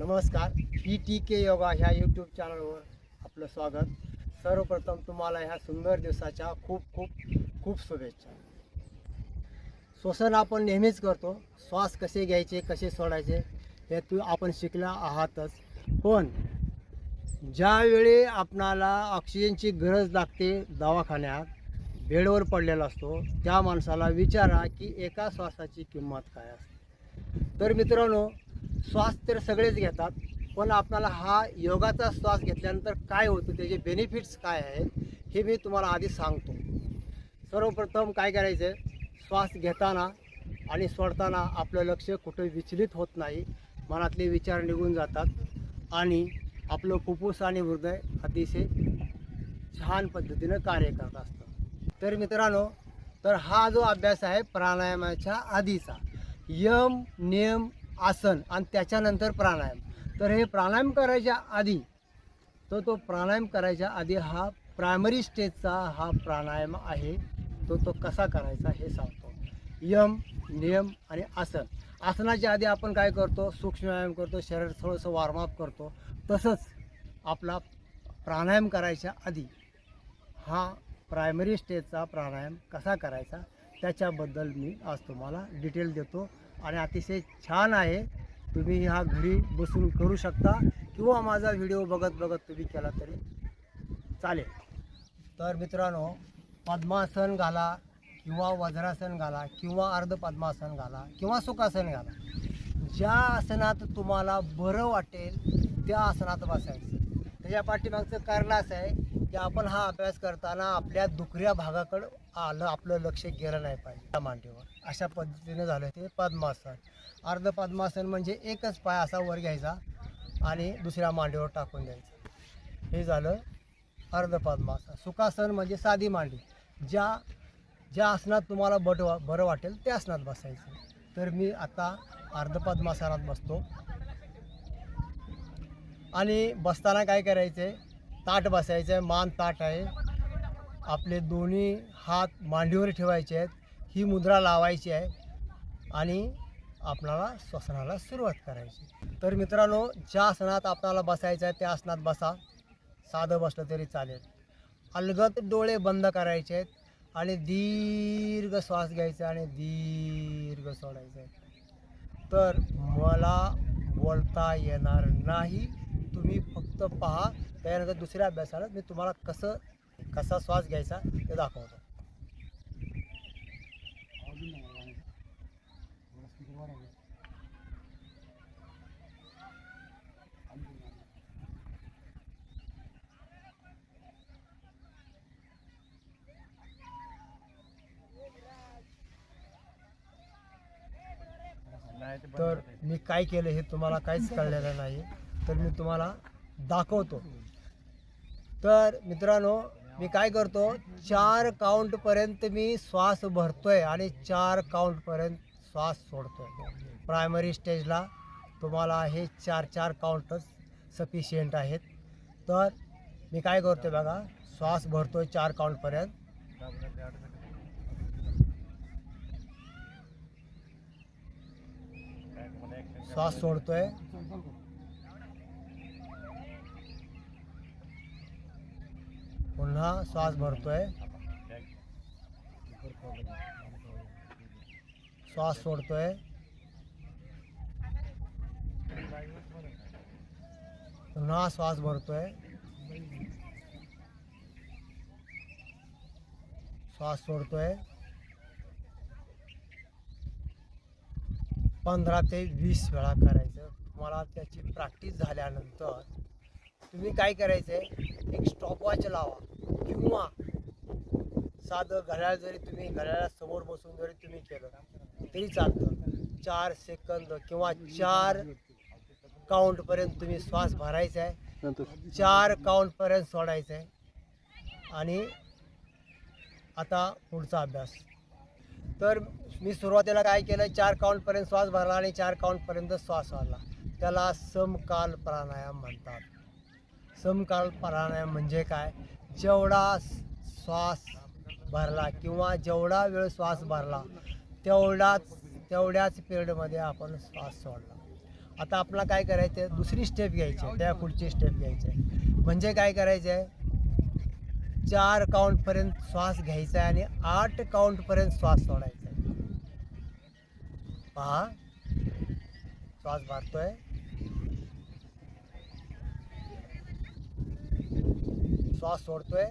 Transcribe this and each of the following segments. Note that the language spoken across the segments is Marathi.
नमस्कार. पी टी के योगा ह्या यूट्यूब चॅनलवर आपलं स्वागत. सर्वप्रथम तुम्हाला ह्या सुंदर दिवसाच्या खूप खूप खूप शुभेच्छा. श्वसन आपण नेहमीच करतो. श्वास कसे घ्यायचे कसे सोडायचे हे तू आपण शिकला आहातच. पण ज्यावेळी आपणाला ऑक्सिजनची गरज लागते दवाखान्यात बेडवर पडलेला असतो त्या माणसाला विचारा की एका श्वासाची किंमत काय असते. तर मित्रांनो श्वास तर सगळेच घेतात पण आपल्याला हा योगाचा श्वास घेतल्यानंतर काय होतं त्याचे बेनिफिट्स काय आहेत हे मी तुम्हाला आधी सांगतो. सर्वप्रथम काय करायचं आहे श्वास घेताना आणि सोडताना आपलं लक्ष कुठं विचलित होत नाही मनातले विचार निघून जातात आणि आपलं फुफ्फुस आणि हृदय अतिशय छान पद्धतीनं कार्य करत असतं. तर मित्रांनो तर हा जो अभ्यास आहे प्राणायामाच्या आधीचा यम नियम आसन आणि त्याच्यानंतर प्राणायाम. तर हे प्राणायाम करायच्या आधी तो तो प्राणायाम करायच्या आधी हा प्रायमरी स्टेजचा हा प्राणायाम आहे. तो तो कसा करायचा हे सांगतो. यम नियम आणि आसन. आसनाच्या आधी आपण काय करतो? सूक्ष्म व्यायाम करतो शरीर थोडंसं वॉर्मअप करतो. तसंच आपला प्राणायाम करायच्या आधी हा प्रायमरी स्टेजचा प्राणायाम कसा करायचा? त्याच्याबद्दल मी आज तुम्हाला डिटेल देतो. आणि अतिशय छान आहे. तुम्ही हा घरी बसून करू शकता किंवा माझा व्हिडिओ बघत बघत तुम्ही केला तरी चालेल. तर मित्रांनो पद्मासन घाला किंवा वज्रासन घाला किंवा अर्ध पद्मासन घाला किंवा सुखासन घाला. ज्या आसनात तुम्हाला बरं वाटेल त्या आसनात बसायचं. त्याच्या पाठीमागचं कारण असं आहे की आपण हा अभ्यास करताना आपल्या दुखऱ्या भागाकडं आलं आपलं लक्ष गेलं नाही पाहिजे. त्या मांडीवर. अशा पद्धतीने झालं ते पद्मासन. अर्ध पद्मासन म्हणजे एकच पाय असा वर घ्यायचा आणि दुसऱ्या मांडीवर टाकून द्यायचा. हे झालं अर्ध पद्मासन. सुखासन म्हणजे साधी मांडी. ज्या ज्या आसनात तुम्हाला बट वा बरं वाटेल त्या आसनात बसायचं. तर मी आता अर्ध पद्मासनात बसतो. आणि बसताना काय करायचं आहे ताट बसायचं आहे मान ताट आहे. आपले दोन्ही हात मांडीवर ठेवायचे आहेत ही मुद्रा लावायची आहे आणि आपणाला श्वसनाला सुरुवात करायची तर मित्रांनो ज्या आसनात आपणाला बसायचं आहे त्या आसनात बसा. साधं बसलं तरी चालेल. अलगत डोळे बंद करायचे आहेत आणि दीर्घ श्वास घ्यायचा आणि दीर्घ सोडायचा आहे. तर मला बोलता येणार नाही. तुम्ही फक्त पहा त्यानंतर दुसऱ्या अभ्यासाला मी तुम्हाला कसं कसा श्वास घ्यायचा ते दाखवतो. तर मी काय केलं हे तुम्हाला काहीच कळलेलं नाही. तर मी तुम्हाला दाखवतो. तर मित्रांनो मी काय करतो चार काउंटपर्यंत मी श्वास भरतोय आणि चार काउंटपर्यंत श्वास सोडतोय. प्रायमरी स्टेजला तुम्हाला हे चार चार काउंटच सफिशियंट आहेत. तर मी काय करतो बघा श्वास भरतोय चार काउंटपर्यंत श्वास सोडतोय. पुन्हा श्वास भरतोय. श्वास सोडतोय. पुन्हा श्वास भरतोय. श्वास सोडतोय. पंधरा ते वीस वेळा करायचं. तुम्हाला त्याची प्रॅक्टिस झाल्यानंतर तुम्ही काय करायचं आहे एक स्टॉपवॉच लावा. किंवा साधं घड्याळ जरी तुम्ही घड्याळासमोर बसून जरी तुम्ही केलं तरी चालतं. चार सेकंद किंवा चार काउंटपर्यंत तुम्ही श्वास भरायचा आहे चार काउंटपर्यंत सोडायचं आहे आणि आता पुढचा अभ्यास. तर मी सुरुवातीला काय केलं? चार काउंटपर्यंत श्वास भरला आणि चार काउंटपर्यंत श्वास वाढला. त्याला समकाल प्राणायाम म्हणतात. समकाल प्राणायाम म्हणजे काय? जेवढा श्वास भरला किंवा जेवढा वेळ श्वास भरला तेवढाच तेवढ्याच पिरियडमध्ये आपण श्वास सोडला. आता आपला काय करायचं आहे दुसरी स्टेप घ्यायची आहे. त्या पुढची स्टेप घ्यायची आहे. म्हणजे काय करायचं आहे चार काउंटपर्यंत श्वास घ्यायचा आहे आणि आठ काउंटपर्यंत श्वास सोडायचा आहे. पहा. श्वास भरतोय. श्वास सोडतोय.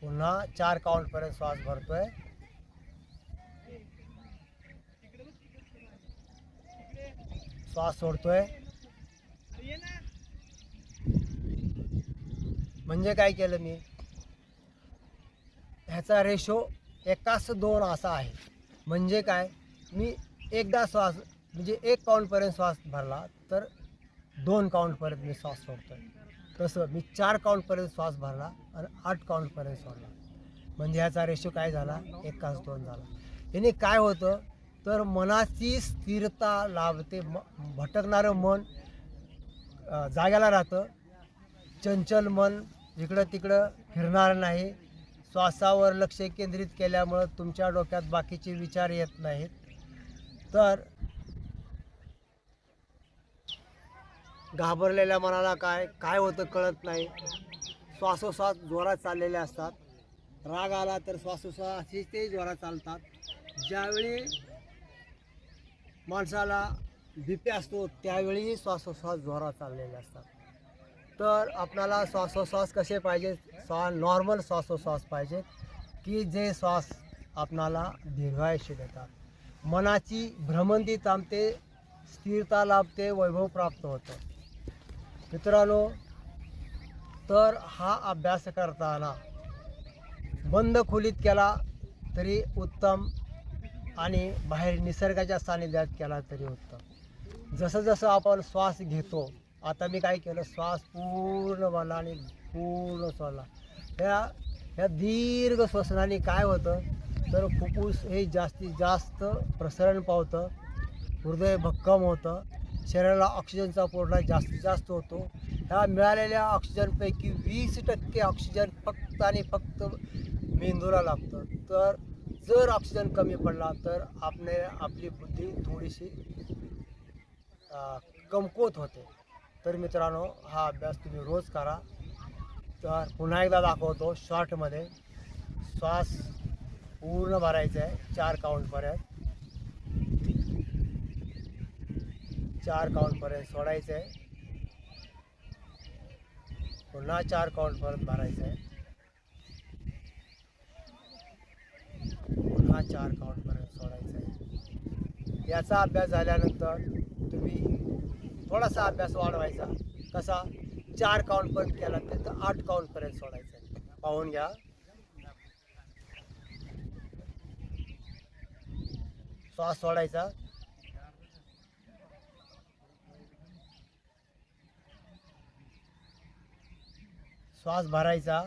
पुन्हा चार काउंटपर्यंत श्वास भरतोय. श्वास सोडतोय. म्हणजे काय केलं मी? ह्याचा रेशो एकाच दोन असा आहे. म्हणजे काय? मी एकदा श्वास म्हणजे एक काउंटपर्यंत श्वास भरला तर दोन काउंटपर्यंत मी श्वास सोडतो तसं मी चार काउंटपर्यंत श्वास भरला आणि आठ काउंटपर्यंत सोडला. म्हणजे ह्याचा रेशो काय झाला? एकाच दोन झाला. याने काय होतं? तर मनाची स्थिरता लाभते. म भटकणारं मन जाग्याला राहतं. चंचल मन इकडं तिकडं फिरणार नाही. श्वासावर लक्ष केंद्रित केल्यामुळं तुमच्या डोक्यात बाकीचे विचार येत नाहीत. तर घाबरलेल्या मनाला काय काय होतं कळत नाही. श्वासोश्वास जोरात चाललेले असतात. राग आला तर श्वासोश्वास ते जोरात चालतात. ज्यावेळी माणसाला बीपी असतो त्यावेळीही श्वासोश्वास जोरात चाललेले असतात. तर आपल्याला श्वासोश्वास कसे पाहिजे? श्वा नॉर्मल श्वासोश्वास पाहिजे की जे श्वास आपणाला दीर्घायुष्य देतात. मनाची भ्रमंती थांबते स्थिरता लाभते वैभव प्राप्त होतं. मित्रांनो तर हा अभ्यास करताना बंद खोलीत केला तरी उत्तम आणि बाहेर निसर्गाच्या सानिध्यात केला तरी उत्तम. जसं जसं आपण श्वास घेतो आता मी काय केलं श्वास पूर्ण वाला आणि पूर्ण सोडला ह्या ह्या दीर्घ श्वसनाने काय होतं? तर फुफ्फूस हे जास्तीत जास्त प्रसरण पावतं हृदय भक्कम होतं शरीराला ऑक्सिजनचा पुरवठा जास्तीत जास्त होतो. ह्या मिळालेल्या ऑक्सिजनपैकी वीस टक्के ऑक्सिजन फक्त आणि फक्त मेंदूला लागतं. तर जर ऑक्सिजन कमी पडला तर आपले आपली बुद्धी थोडीशी कमकुवत होते. तर मित्रांनो हा अभ्यास तुम्ही रोज करा. तर पुन्हा एकदा दाखवतो शॉर्टमध्ये श्वास पूर्ण भरायचं आहे. चार काउंटपर्यंत चार काउंटपर्यंत सोडायचं आहे. पुन्हा चार काउंटपर्यंत भरायचं आहे. पुन्हा चार काउंटपर्यंत सोडायचं आहे. याचा अभ्यास झाल्यानंतर तुम्ही थोडासा अभ्यास वाढवायचा. कसा? चार काउंटपर्यंत केला तर आठ काउंटपर्यंत सोडायचं आहे. पाहून घ्या. श्वास सोडायचा. श्वास भरायचा.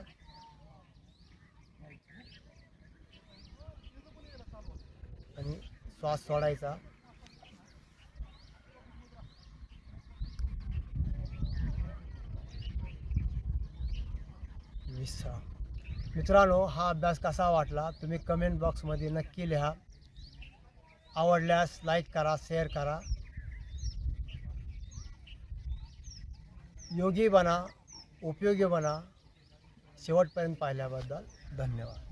आणि श्वास सोडायचा. विश्राम मित्रांनो हा अभ्यास कसा वाटला? तुम्ही कमेंट बॉक्समध्ये नक्की लिहा. आवडल्यास लाईक करा शेअर करा. योगी बना उपयोगी बना. शेवटपर्यंत पाहिल्याबद्दल धन्यवाद.